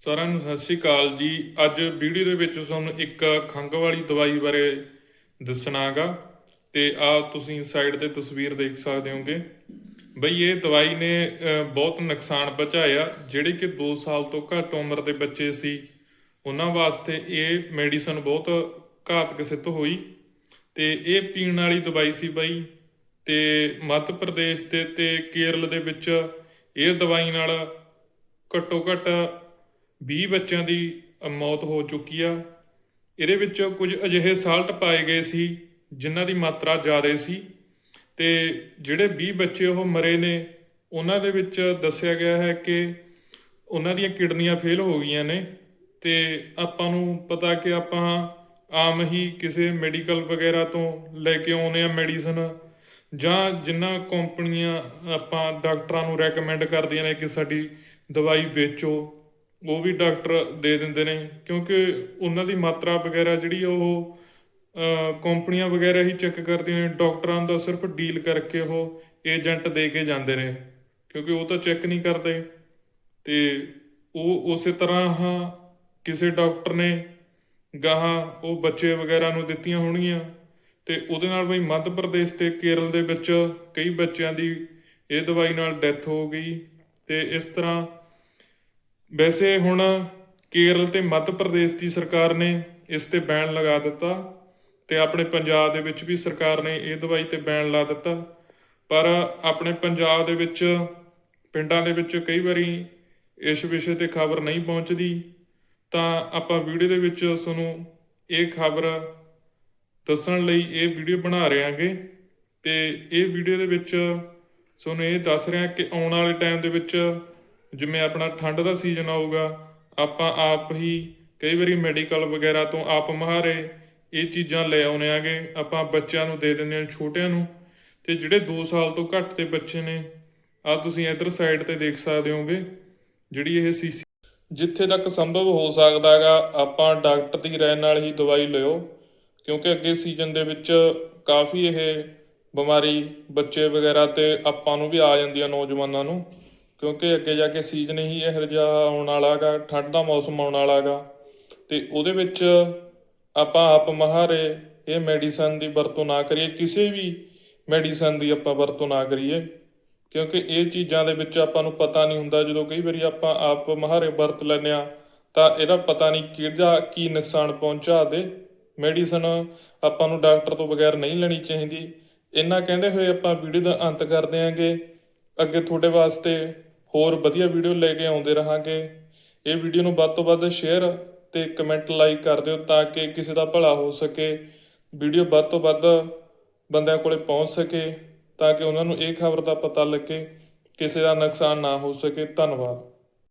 ਸਾਰਿਆਂ ਨੂੰ ਸਤਿ ਸ਼੍ਰੀ ਅਕਾਲ ਜੀ। ਅੱਜ ਵੀਡੀਓ ਦੇ ਵਿੱਚ ਤੁਹਾਨੂੰ ਇੱਕ ਖੰਘ ਵਾਲੀ ਦਵਾਈ ਬਾਰੇ ਦੱਸਣਾਗਾ ਤੇ ਆ ਤੁਸੀਂ ਸਾਈਡ ਤੇ ਤਸਵੀਰ ਦੇਖ ਸਕਦੇ ਹੋਗੇ। ਬਈ ਇਹ ਦਵਾਈ ਨੇ ਬਹੁਤ ਨੁਕਸਾਨ ਪਹੁੰਚਾਇਆ, ਜਿਹੜੇ ਕਿ 2 ਸਾਲ ਤੋਂ ਘੱਟ ਉਮਰ ਦੇ ਬੱਚੇ ਸੀ। ਉਹਨਾਂ ਵਾਸਤੇ ਇਹ ਮੈਡੀਸਨ ਬਹੁਤ ਘਾਤਕ ਸਿੱਧ ਹੋਈ ਤੇ ਇਹ ਪੀਣ ਵਾਲੀ ਦਵਾਈ ਸੀ ਬਈ ਤੇ ਮੱਧ ਪ੍ਰਦੇਸ਼ ਤੇ ਤੇ ਕੇਰਲ ਦੇ ਵਿੱਚ ਇਹ ਦਵਾਈ ਨਾਲ ਘੱਟੋ ਘੱਟ 20 ਬੱਚਿਆਂ ਦੀ ਮੌਤ ਹੋ ਚੁੱਕੀ ਆ। ਇਹਦੇ ਵਿੱਚ ਕੁਝ ਅਜਿਹੇ ਸਾਲਟ ਪਾਏ ਗਏ ਸੀ, ਜਿਨ੍ਹਾਂ ਦੀ ਮਾਤਰਾ ਜ਼ਿਆਦਾ ਸੀ ਤੇ ਜਿਹੜੇ 20 ਬੱਚੇ ਉਹ ਮਰੇ ਨੇ, ਉਹਨਾਂ ਦੇ ਵਿੱਚ ਦੱਸਿਆ ਗਿਆ ਹੈ ਕਿ ਉਹਨਾਂ ਦੀਆਂ ਕਿਡਨੀਆਂ ਫੇਲ ਹੋ ਗਈਆਂ ਨੇ ਤੇ ਆਪਾਂ ਨੂੰ ਪਤਾ ਕਿ ਆਪਾਂ ਆਮ ਹੀ ਕਿਸੇ ਮੈਡੀਕਲ ਵਗੈਰਾ ਤੋਂ ਲੈ ਕੇ ਆਉਂਦੇ ਆ ਮੈਡੀਸਨ, ਜਾਂ ਜਿਨ੍ਹਾਂ ਕੰਪਨੀਆਂ ਆਪਾਂ ਡਾਕਟਰਾਂ ਨੂੰ ਰეკਮੈਂਡ ਕਰਦੀਆਂ ਨੇ ਕਿ ਸਾਡੀ ਦਵਾਈ ਵੇਚੋ। ਉਹ ਵੀ ਡਾਕਟਰ ਦੇ ਦਿੰਦੇ ਨੇ, ਕਿਉਂਕਿ ਉਹਨਾਂ ਦੀ ਮਾਤਰਾ ਵਗੈਰਾ ਜਿਹੜੀ ਉਹ ਕੰਪਨੀਆਂ ਵਗੈਰਾ ਹੀ ਚੈੱਕ ਕਰਦੀਆਂ ਨੇ, ਡਾਕਟਰਾਂ ਦਾ ਸਿਰਫ ਡੀਲ ਕਰਕੇ ਉਹ ਏਜੰਟ ਦੇ ਕੇ ਜਾਂਦੇ ਨੇ, ਕਿਉਂਕਿ ਉਹ ਤਾਂ ਚੈੱਕ ਨਹੀਂ ਕਰਦੇ। ਤੇ ਉਹ ਉਸੇ ਤਰ੍ਹਾਂ ਹਾਂ, ਕਿਸੇ ਡਾਕਟਰ ਨੇ ਗਾਹਾਂ ਉਹ ਬੱਚੇ ਵਗੈਰਾ ਨੂੰ ਦਿੱਤੀਆਂ ਹੋਣਗੀਆਂ, ਤੇ ਉਹਦੇ ਨਾਲ ਬਈ ਮੱਧ ਪ੍ਰਦੇਸ਼ ਤੇ ਕੇਰਲ ਦੇ ਵਿੱਚ ਕਈ ਬੱਚਿਆਂ ਦੀ ਇਹ ਦਵਾਈ ਨਾਲ ਡੈਥ ਹੋ ਗਈ, ਤੇ ਇਸ ਤਰ੍ਹਾਂ ਵੈਸੇ ਹੁਣ ਕੇਰਲ ਤੇ ਮੱਧ ਪ੍ਰਦੇਸ਼ ਦੀ ਸਰਕਾਰ ਨੇ ਇਸ ਤੇ ਬੈਨ ਲਗਾ ਦਿੱਤਾ ਤੇ ਆਪਣੇ ਪੰਜਾਬ ਦੇ ਵਿੱਚ ਵੀ ਸਰਕਾਰ ਨੇ ਇਹ ਦਵਾਈ ਤੇ ਬੈਨ ਲਾ ਦਿੱਤਾ। ਪਰ ਆਪਣੇ ਪੰਜਾਬ ਦੇ ਵਿੱਚ, ਪਿੰਡਾਂ ਦੇ ਵਿੱਚ ਕਈ ਵਾਰੀ ਇਸ ਵਿਸ਼ੇ ਤੇ ਖਬਰ ਨਹੀਂ ਪਹੁੰਚਦੀ। ਤਾਂ ਆਪਾਂ ਵੀਡੀਓ ਦੇ ਵਿੱਚ ਤੁਹਾਨੂੰ ਇਹ ਖਬਰ ਦੱਸਣ ਲਈ ਇਹ ਵੀਡੀਓ ਬਣਾ ਰਹੇ ਹਾਂਗੇ ਤੇ ਇਹ ਵੀਡੀਓ ਦੇ ਵਿੱਚ ਤੁਹਾਨੂੰ ਇਹ ਦੱਸ ਰਿਹਾ ਕਿ ਆਉਣ ਵਾਲੇ ਟਾਈਮ ਦੇ ਵਿੱਚ ਜਿਵੇਂ ਆਪਣਾ ਠੰਡ ਦਾ ਸੀਜ਼ਨ ਆਊਗਾ, ਆਪਾਂ ਆਪ ਹੀ ਕਈ ਵਾਰੀ ਮੈਡੀਕਲ ਵਗੈਰਾ ਤੋਂ ਆਪ ਮਹਾਰੇ ਇਹ ਚੀਜ਼ਾਂ ਲੈ ਆਉਣੇ ਆਗੇ, ਆਪਾਂ ਬੱਚਿਆਂ ਨੂੰ ਦੇ ਦਿੰਦੇ ਹਾਂ, ਛੋਟਿਆਂ ਨੂੰ। ਤੇ ਜਿਹੜੇ 2 ਸਾਲ ਤੋਂ ਘੱਟ ਦੇ ਬੱਚੇ ਨੇ ਆ ਤੁਸੀਂ ਇਧਰ ਸਾਈਡ ਤੇ ਦੇਖ ਸਕਦੇ ਹੋਗੇ, ਜਿਹੜੀ ਇਹ ਸੀਸੀ ਜਿੱਥੇ ਤੱਕ ਸੰਭਵ ਹੋ ਸਕਦਾ ਹੈਗਾ, ਆਪਾਂ ਡਾਕਟਰ ਦੀ ਰਾਏ ਨਾਲ ਹੀ ਦਵਾਈ ਲਿਓ, ਕਿਉਂਕਿ ਅੱਗੇ ਸੀਜ਼ਨ ਦੇ ਵਿੱਚ ਕਾਫੀ ਇਹ ਬਿਮਾਰੀ ਬੱਚੇ ਵਗੈਰਾ ਤੇ ਆਪਾਂ ਨੂੰ ਵੀ ਆ ਜਾਂਦੀ ਆ ਨੌਜਵਾਨਾਂ ਨੂੰ। ਕਿਉਂਕਿ ਅੱਗੇ ਜਾ ਕੇ ਸੀਜ਼ਨ ਹੀ ਇਹੋ ਜਿਹਾ ਆਉਣ ਵਾਲਾ ਹੈਗਾ ਠੰਡ ਦਾ ਮੌਸਮ ਆਉਣ ਵਾਲਾ ਹੈਗਾ ਤੇ ਉਹਦੇ ਵਿੱਚ ਆਪਾਂ ਆਪ ਮਹਾਰੇ ਇਹ ਮੈਡੀਸਨ ਦੀ ਵਰਤੋਂ ਨਾ ਕਰੀਏ, ਕਿਸੇ ਵੀ ਮੈਡੀਸਨ ਦੀ ਆਪਾਂ ਵਰਤੋਂ ਨਾ ਕਰੀਏ। ਕਿਉਂਕਿ ਇਹ ਚੀਜ਼ਾਂ ਦੇ ਵਿੱਚ ਆਪਾਂ ਨੂੰ ਪਤਾ ਨਹੀਂ ਹੁੰਦਾ, ਜਦੋਂ ਕਈ ਵਾਰੀ ਆਪਾਂ ਆਪ ਮਹਾਰੇ ਵਰਤ ਲੈਂਦੇ ਆ ਤਾਂ ਇਹਦਾ ਪਤਾ ਨਹੀਂ ਕਿਹੜਾ ਕੀ ਨੁਕਸਾਨ ਪਹੁੰਚਾ ਦੇ ਮੈਡੀਸਨ ਆਪਾਂ ਨੂੰ ਡਾਕਟਰ ਤੋਂ ਬਗੈਰ ਨਹੀਂ ਲੈਣੀ ਚਾਹੀਦੀ। ਇੰਨਾ ਕਹਿੰਦੇ ਹੋਏ ਆਪਾਂ ਵੀਡੀਓ ਦਾ ਅੰਤ ਕਰਦੇ ਆਂਗੇ ਅੱਗੇ ਤੁਹਾਡੇ ਵਾਸਤੇ ਹੋਰ ਵਧੀਆ ਵੀਡੀਓ ਲੈ ਕੇ ਆਉਂਦੇ ਰਹਾਂਗੇ। ਇਹ ਵੀਡੀਓ ਨੂੰ ਵੱਧ ਤੋਂ ਵੱਧ ਸ਼ੇਅਰ ਤੇ ਕਮੈਂਟ ਲਾਈਕ ਕਰ ਦਿਓ ਤਾਂ ਕਿ ਕਿਸੇ ਦਾ ਭਲਾ ਹੋ ਸਕੇ। ਵੀਡੀਓ ਵੱਧ ਤੋਂ ਵੱਧ ਬੰਦਿਆਂ ਕੋਲੇ ਪਹੁੰਚ ਸਕੇ ਤਾਂ ਕਿ ਉਹਨਾਂ ਨੂੰ ਇਹ ਖਬਰ ਦਾ ਪਤਾ ਲੱਗੇ, ਕਿਸੇ ਦਾ ਨੁਕਸਾਨ ਨਾ ਹੋ ਸਕੇ। ਧੰਨਵਾਦ।